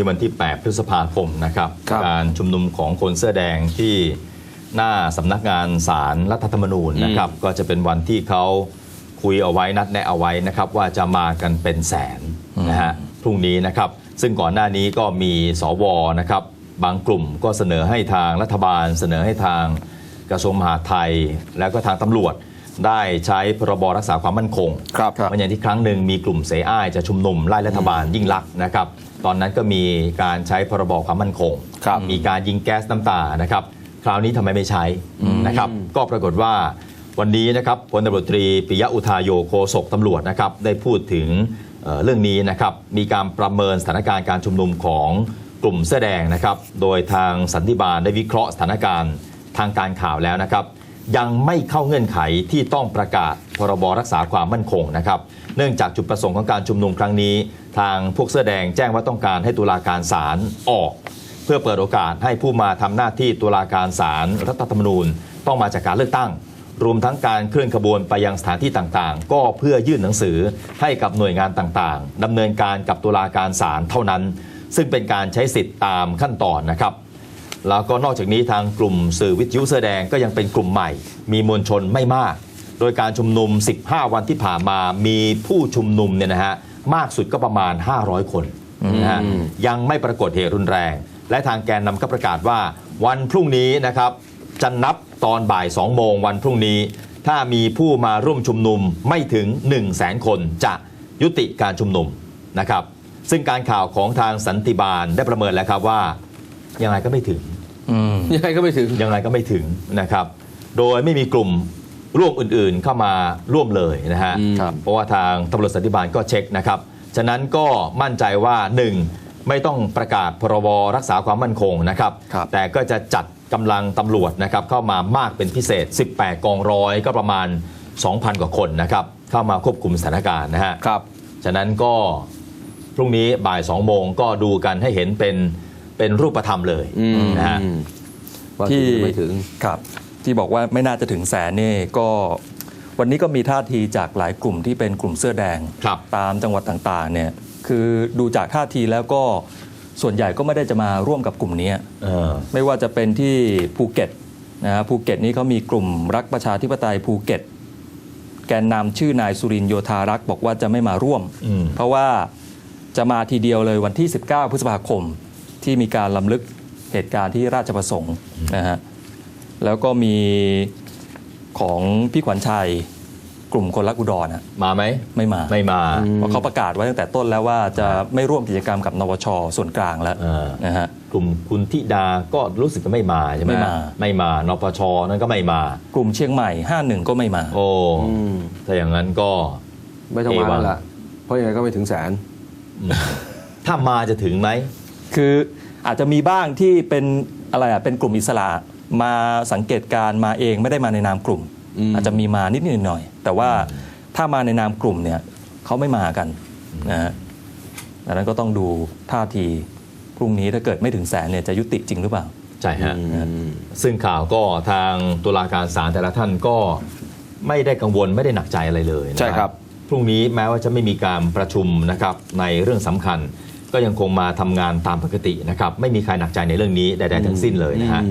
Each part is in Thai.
นี้วันที่ 8 พฤษภาคมนะครับครับ การชุมนุมของคนเสื้อแดงที่หน้าสำนักงานศาลรัฐธรรมนูญนะครับ ก็จะเป็นวันที่เขาคุยเอาไว้นัดแนะเอาไว้นะครับ ว่าจะมากันเป็นแสนนะฮะพรุ่งนี้นะครับ ซึ่งก่อนหน้านี้ก็มีสวนะครับ บางกลุ่มก็เสนอให้ทางรัฐบาล เสนอให้ทางกระทรวงมหาดไทย แล้วก็ทางตำรวจ ได้ใช้พรบรักษาความมั่นคงครับมันอย่างที่ครั้งหนึ่งมีกลุ่มเสอ้ายจะชุมนุมไล่รัฐบาลยิ่งลักษณ์นะครับ ตอนนั้นก็มีการใช้พรบความมั่นคงครับมีการยิงแก๊สน้ำตานะครับ คราวนี้ทำไมไม่ใช้นะครับ ก็ปรากฏว่าวันนี้นะครับพลตำรวจตรีปิยะอุทายโยโคศกตำรวจนะครับได้พูดถึงเอ่อเรื่องนี้นะครับ มีการประเมินสถานการณ์การชุมนุมของกลุ่มเสื้อแดงนะครับ โดยทางสันติบาลได้วิเคราะห์สถานการณ์ทางการข่าวแล้วนะครับ ยังไม่เข้าเงื่อนไขที่ต้องประกาศพรบรักษาความมั่นคงนะครับ เนื่องจากจุดประสงค์ของการชุมนุมครั้งนี้ ทางพวกเสื้อแดงแจ้งว่าต้องการให้ตุลาการศาลออก เพื่อเปิดโอกาสให้ผู้มาทำหน้าที่ตุลาการศาลรัฐธรรมนูญ ต้องมาจากการเลือกตั้ง รวมทั้งการเคลื่อนขบวนไปยังสถานที่ต่างๆ ก็เพื่อยื่นหนังสือให้กับหน่วยงานต่างๆดำเนินการกับตุลาการศาลเท่านั้น ซึ่งเป็นการใช้สิทธิ์ตามขั้นตอนนะครับ แล้วก็นอกจากนี้ทางกลุ่มสื่อวิทยุเสื้อแดงก็ยังเป็นกลุ่มใหม่ มีมวลชนไม่มาก โดยการชุมนุม 15 วันที่ผ่านมามีผู้ชุมนุมเนี่ยนะฮะมากสุดก็ประมาณ 500 คนนะฮะยังไม่ปรากฏเหตุรุนแรง และทางแกนนำก็ประกาศว่า วันพรุ่งนี้นะครับจะนับตอนบ่าย 2 โมงวันพรุ่งนี้ ถ้ามีผู้มาร่วมชุมนุมไม่ถึง 1 0 0 0 0แสนคนจะยุติการชุมนุมนะครับ ซึ่งการข่าวของทางสันติบาลได้ประเมินแล้วครับว่า ยังไงก็ไม่ถึงยังไงก็ไม่ถึงยังไงก็ไม่ถึงนะครับ โดยไม่มีกลุ่มร่วมอื่นๆเข้ามาร่วมเลยนะฮะอืมเพราะว่าทางตำรวจสันติบาลก็เช็คนะครับ ฉะนั้นก็มั่นใจว่า 1. ไม่ต้องประกาศพรบรักษาความมั่นคงนะครับครับแต่ก็จะจัดกำลังตำรวจนะครับเข้ามามากเป็นพิเศษ 18 กองร้อยก็ประมาณ 2,000 กว่าคนนะครับเข้ามาควบคุมสถานการณ์นะฮะครับ ฉะนั้นก็พรุ่งนี้บ่าย 2 โมงก็ดูกันให้เห็นเป็น เป็นรูปธรรมเลยอืมนะฮะว่าที่ถึงหรือไม่ถึงครับที่บอกว่าไม่น่าจะถึงแสนนี่ก็วันนี้ก็มีท่าทีจากหลายกลุ่มที่เป็นกลุ่มเสื้อแดงครับตามจังหวัดต่างๆเนี่ยคือดูจากท่าทีแล้วก็ส่วนใหญ่ก็ไม่ได้จะมาร่วมกับกลุ่มนี้เออไม่ว่าจะเป็นที่ภูเก็ตนะฮะภูเก็ตนี่เขามีกลุ่มรักประชาธิปไตยภูเก็ต แกนนำชื่อนายสุรินทร์โยธารักษ์บอกว่าจะไม่มาร่วมอืมเพราะว่าจะมาทีเดียวเลยวันที่ 19 พฤษภาคม ที่มีการลำลึกเหตุการณ์ที่ราชประสงค์นะฮะแล้วก็มีของพี่ขวัญชัยกลุ่มคนรักอุดรนะมาไหมไม่มาไม่มาเพราะเขาประกาศไว้ตั้งแต่ต้นแล้วว่าจะไม่ร่วมกิจกรรมกับนวช ส่วนกลางแล้วเออนะฮะกลุ่มคุณธิดาก็รู้สึกจะไม่มาใช่ไหมไม่มาไม่มานปชนั่นก็ไม่มา กลุ่มเชียงใหม่51ก็ไม่มา โอ้อืมถ้าอย่างนั้นก็ไม่ต้องมาเอวัแล้วงล่ะเพราะยังไงก็ไม่ถึงแสนถ้ามาจะถึงไหม คืออาจจะมีบ้างที่เป็นอะไรอะเป็นกลุ่มอิสระมาสังเกตการณ์มาเองไม่ได้มาในนามกลุ่มอืมอาจจะมีมานิดนิดหน่อยๆแต่ว่าถ้ามาในนามกลุ่มเนี่ยเขาไม่มากันนะฮะดังนั้นก็ต้องดูท่าทีพรุ่งนี้ถ้าเกิดไม่ถึงแสนเนี่ยจะยุติจริงหรือเปล่า ใช่ฮะอืมซึ่งข่าวก็ทางตุลาการศาลแต่ละท่านก็ไม่ได้กังวลไม่ได้หนักใจอะไรเลยนะใช่ครับพรุ่งนี้แม้ว่าจะไม่มีการประชุมนะครับในเรื่องสำคัญ ก็ยังคงมาทำงานตามปกตินะครับ ไม่มีใครหนักใจในเรื่องนี้ใดๆทั้งสิ้นเลยนะฮะ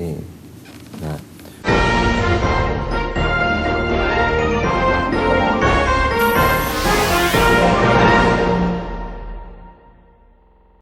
นี่